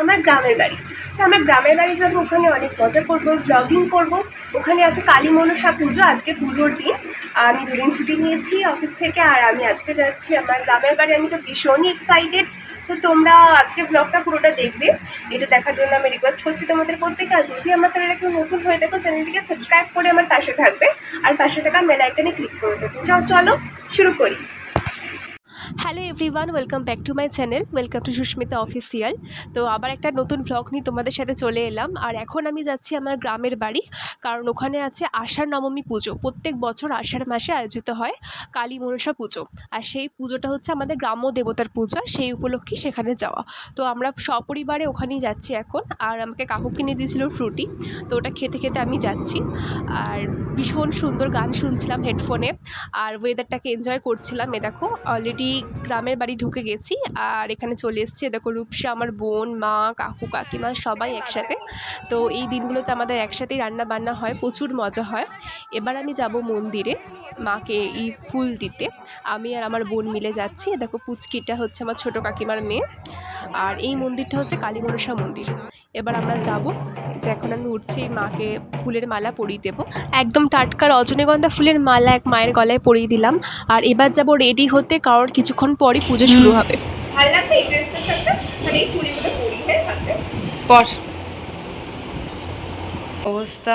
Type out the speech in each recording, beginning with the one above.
আমার গ্রামের বাড়ি। তো আমার গ্রামের বাড়ি যাব, ওখানে অনেক মজা করব ব্লগিং করব। ওখানে আছে কালী মনসা পুজো, আজকে পুজোর দিন। আমি দুদিন ছুটি নিয়েছি অফিস থেকে, আর আমি আজকে যাচ্ছি আমার গ্রামের বাড়ি। আমি তো ভীষণই এক্সাইটেড তো তোমরা আজকে ব্লগটা পুরোটা দেখবে। এটা দেখার জন্য আমি রিকোয়েস্ট করছি তোমাদের প্রত্যেকে আর যদি আমার চ্যানেলটা কেউ নতুন হয়ে থাকো চ্যানেলটিকে সাবস্ক্রাইব করে আমার পাশে থাকবে। আর পাশে থাকা বেল আইকনে ক্লিক করে দেবে চলো, শুরু করি। Hello everyone, welcome back to my channel, welcome to Susmita official তো আবার একটা নতুন ব্লগ নিয়ে তোমাদের সাথে চলে এলাম। আর এখন আমি যাচ্ছি আমার গ্রামের বাড়ি, কারণ ওখানে আছে আষাঢ় নবমী পুজো। প্রত্যেক বছর আষাঢ় মাসে আয়োজিত হয় কালী মনসা পুজো। আর সেই পুজোটা হচ্ছে আমাদের গ্রাম্য দেবতার পূজা সেই উপলক্ষে সেখানে যাওয়া। তো আমরা সপরিবারে ওখানেই যাচ্ছি এখন, আর আমাকে কাকু কিনে দিয়েছিল ফ্রুটি। তো ওটা খেতে খেতে আমি যাচ্ছি। আর ভীষণ সুন্দর গান শুনছিলাম হেডফোনে, আর ওয়েদারটাকে এনজয় করছিলাম। এ দেখো অলরেডি গ্রামের বাড়ি ঢুকে গেছি আর এখানে চলে এসেছি দেখো রূপসা, আমার বোন, মা, কাকু, কাকিমা সবাই একসাথে। তো এই দিনগুলোতে আমাদের একসাথেই রান্না বান্না হয়, প্রচুর মজা হয়। এবার আমি যাব মন্দিরে মাকে এই ফুল দিতে। আমি আর আমার বোন মিলে যাচ্ছি দেখো পুচকিটা হচ্ছে আমার ছোটো কাকিমার মেয়ে। আর এই মন্দিরটা হচ্ছে কালী মনসা মন্দির। এবার আমরা যাব যে এখন আমি উঠছি মাকে ফুলের মালা পরিয়ে দেবো। একদম টাটকা রজনীগন্ধা ফুলের মালা এক মায়ের গলায় পরিয়ে দিলাম। আর এবার যাব রেডি হতে কারণ কিছুক্ষণ পরই পুজো শুরু হবে। ভালো লাগবে এই ড্রেসটার সাথে? মানে এই চুড়িগুলো পরি হ্যাঁ পর। অবস্থা।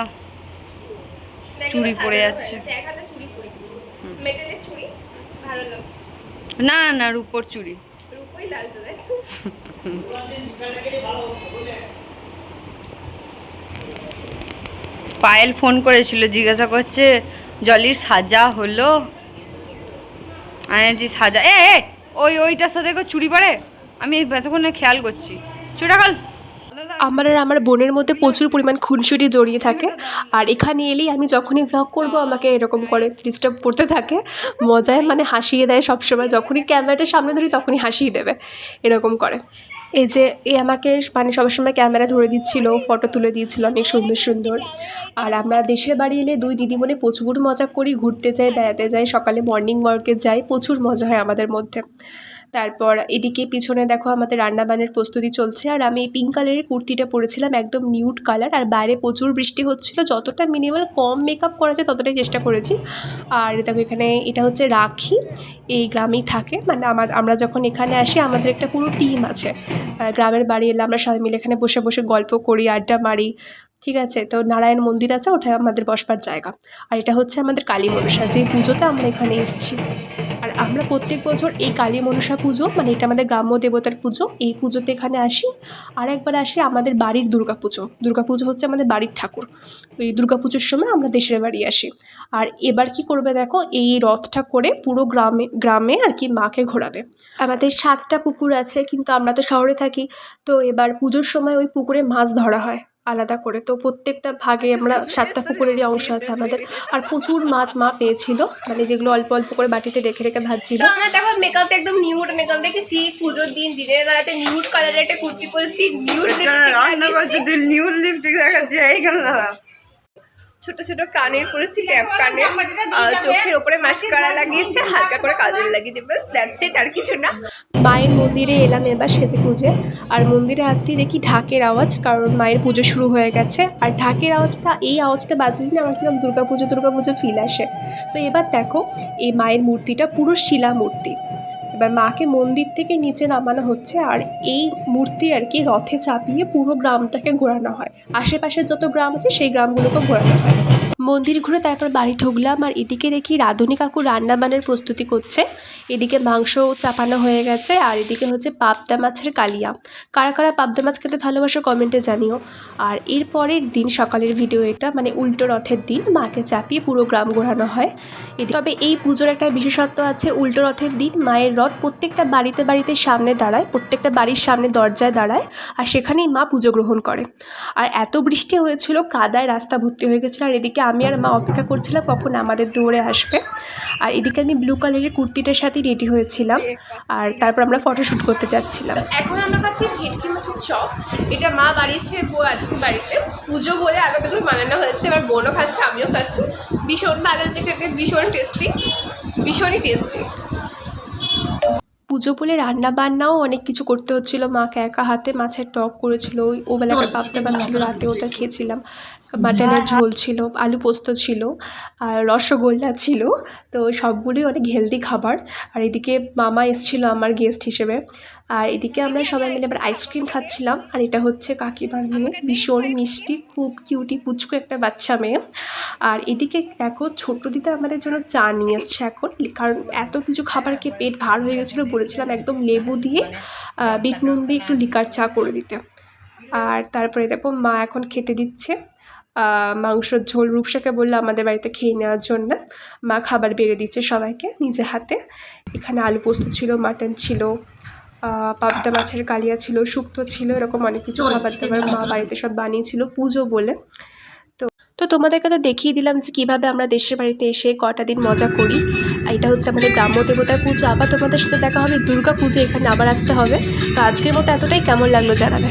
চুড়ি পরে যাচ্ছে। জায়গাটা চুড়ি পরেছি মেটালের চুড়ি ভালো লাগছে। না না না রূপোর চুড়ি। লাগছে পায়েল ফোন করেছিল, জিজ্ঞাসা করছে, জলির সাজা হলো? আমি সাজা এ ওই, ওইটার সাথে চুরি পরে আমি এতক্ষণে খেয়াল করছি। চুড়া কাল আমার আর আমার বোনের মধ্যে প্রচুর পরিমাণ খুনসুটি জড়িয়ে থাকে। আর এখানে এলেই আমি যখনই ভ্লগ করব, আমাকে এরকম করে ডিস্টার্ব করতে থাকে। মজায় মানে হাসিয়ে দেয় সবসময়। যখনই ক্যামেরাটা সামনে ধরি, তখনই হাসিয়ে দেবে। এরকম করে। এই যে, এ আমাকে মানে সবসময় ক্যামেরা ধরে দিচ্ছিল ফটো তুলে দিয়েছিল অনেক সুন্দর সুন্দর। আর আমরা দেশের বাড়ি এলে দুই দিদিমণি প্রচুর মজা করি। ঘুরতে যাই, বেড়াতে যাই, সকালে মর্নিং ওয়ার্কে যাই, প্রচুর মজা হয় আমাদের মধ্যে। তারপর এদিকে পিছনে দেখো আমাদের রান্নাবান্নার প্রস্তুতি চলছে। আর আমি পিঙ্ক কালারের কুর্তিটা পরেছিলাম, একদম নিউড কালার আর বাইরে প্রচুর বৃষ্টি হচ্ছিল, যতটা মিনিমাল কম মেকআপ করা যায় ততটাই চেষ্টা করেছি। আর দেখো এখানে এটা হচ্ছে রাখি, এই গ্রামেই থাকে। মানে আমার, আমরা যখন এখানে আসি, আমাদের একটা পুরো টিম আছে। গ্রামের বাড়ি এলে আমরা সবাই মিলে এখানে বসে বসে গল্প করি, আড্ডা মারি। ঠিক আছে? তো নারায়ণ মন্দির আছে, ওটা আমাদের বসবার জায়গা। আর এটা হচ্ছে আমাদের কালী মনসা, যে পুজোতে আমরা এখানে এসেছি। আমরা প্রত্যেক বছর এই কালী মনসা পুজো মানে এটা আমাদের গ্রাম্য দেবতার পুজো, এই পুজোতে এখানে আসি। আর একবার আসি আমাদের বাড়ির দুর্গা পুজো। দুর্গা পুজো হচ্ছে আমাদের বাড়ির ঠাকুর। এই দুর্গা পুজোর সময় আমরা দেশের বাড়ি আসি। আর এবার কি করবে দেখো, এই রথটা করে পুরো গ্রামে গ্রামে আর কি মাকে ঘোরাবে। আমাদের সাতটা পুকুর আছে, কিন্তু আমরা তো শহরে থাকি। তো এবার পুজোর সময় ওই পুকুরে মাছ ধরা হয়। আলাদা করে। তো প্রত্যেকটা ভাগে আমরা সাতটা পুকুরেরই অংশ আছে আমাদের। আর প্রচুর মাছ মা পেয়েছিল মানে যেগুলো অল্প অল্প করে বাটিতে রেখে রেখে ভাজছিল। আমরা দেখো মেকআপ একদম নিউড মেকআপ দেখেছি পুজোর দিন দিনের বেলাতে নিউড কালারের একটা কুর্তি পরেছি নিউড নিউড লিপস্টিক দেখাচ্ছে এইখানে দাঁড়া ছোট ছোট কানের পরেছি ক্যাপ কানের চোখের ওপরে মাস্কারা লাগিয়েছে হালকা করে কাজল লাগিয়েছে বাস দ্যাটস ইট আর কিছু না। মায়ের মন্দিরে এলাম এবার সেজে পুজে আর মন্দিরে আসতেই দেখি ঢাকের আওয়াজ, কারণ মায়ের পুজো শুরু হয়ে গেছে। আর ঢাকের আওয়াজটা, এই আওয়াজটা বাজলে না আমার কীরকম দুর্গা পুজো দুর্গা পুজো ফিল আসে। তো এবার দেখো, এই মায়ের মূর্তিটা পুরো শিলা মূর্তি। এবার মাকে মন্দির থেকে নিচে নামানো হচ্ছে, আর এই মূর্তি আর কি রথে চাপিয়ে পুরো গ্রামটাকে ঘোরানো হয়। আশেপাশের যত গ্রাম আছে, সেই গ্রামগুলোকে ঘোরানো হয়। মন্দির ঘুরে তারপর বাড়ি ঢুকলাম আর এদিকে দেখি রাঁধুনি কাকু রান্নাবান্নার প্রস্তুতি করছে। এদিকে মাংস চাপানো হয়ে গেছে আর এদিকে হচ্ছে পাবদা মাছের কালিয়া। কারা কারা পাবদা মাছ খেতে ভালোবাসো কমেন্টে জানিও। আর এর পরের দিন সকালের ভিডিও এটা মানে উল্টো রথের দিন মাকে চাপিয়ে পুরো গ্রাম ঘোরানো হয়। তবে এই পুজোর একটা বিশেষত্ব আছে, উল্টো রথের দিন মায়ের রথ প্রত্যেকটা বাড়িতে বাড়িতে সামনে দাঁড়ায়, প্রত্যেকটা বাড়ির সামনে দরজায় দাঁড়ায় আর সেখানেই মা পুজো গ্রহণ করে। আর এত বৃষ্টি হয়েছিল, কাদায় রাস্তা ভর্তি হয়ে গেছিল আর এদিকে আমি আর মা অপেক্ষা করছিলাম কখন আমাদের দৌড়ে আসবে। আর এদিকে আমি ব্লু কালারের কুর্তিটার সাথে রেডি হয়েছিলাম। আর তারপর আমরা ফটোশ্যুট করতে যাচ্ছিলাম। এখন আমরা পাচ্ছি ভেটকি মাছের চপ। এটা মা বাড়িয়েছে বউ আজকে বাড়িতে। পুজো বলে আলাদা করে বানানো হয়েছে। এবার বোনও খাচ্ছে আমিও খাচ্ছি। ভীষণ ভালো হচ্ছে খেতে ভীষণ টেস্টি ভীষণই টেস্টি পুজো বলে রান্না বান্নাও অনেক কিছু করতে হচ্ছিল। মাকে একা হাতে মাছের টক করেছিল। ওই ও বেলাকার পাবদা ভাত রাতে ওটা খেয়েছিলাম। মাটনের ঝোল ছিল আলু পোস্ত ছিল আর রসগোল্লা ছিল। তো সবগুলোই অনেক হেলদি খাবার। আর এদিকে মামা এসেছিল আমার গেস্ট হিসেবে। আর এদিকে আমরা সবাই মিলে আবার আইসক্রিম খাচ্ছিলাম। আর এটা হচ্ছে কাকিমার মেয়ে ভীষণ মিষ্টি খুব কিউটি পুচকু একটা বাচ্চা মেয়ে। আর এদিকে দেখো ছোট্ট দিদা আমাদের জন্য চা নিয়ে এসছে এখন। কারণ এত কিছু খাবার খেয়ে পেট ভার হয়ে গেছিল বলেছিলাম একদম লেবু দিয়ে বিট নুন দিয়ে একটু লিকার চা করে দিতে। আর তারপরে দেখো মা এখন খেতে দিচ্ছে। মাংসর ঝোল রূপসাকে বলল আমাদের বাড়িতে খেয়ে নেওয়ার জন্য। মা খাবার বেড়ে দিচ্ছে সবাইকে নিজে হাতে। এখানে আলু পোস্ত ছিল মাটন ছিল পাবদা মাছের কালিয়া ছিল শুক্তো ছিল এরকম অনেক কিছু খাবার দাবার মা বাড়িতে সব বানিয়েছিল পুজো বলে। তো তো তোমাদেরকে তো দেখিয়ে দিলাম যে কীভাবে আমরা দেশের বাড়িতে এসে কটা দিন মজা করি। আর এটা হচ্ছে আমাদের গ্রাম্য দেবতার পুজো। আবার তোমাদের সাথে দেখা হবে দুর্গা পুজো এখানে আবার আসতে হবে। তো আজকের মতো এতটাই। কেমন লাগল জানাবে?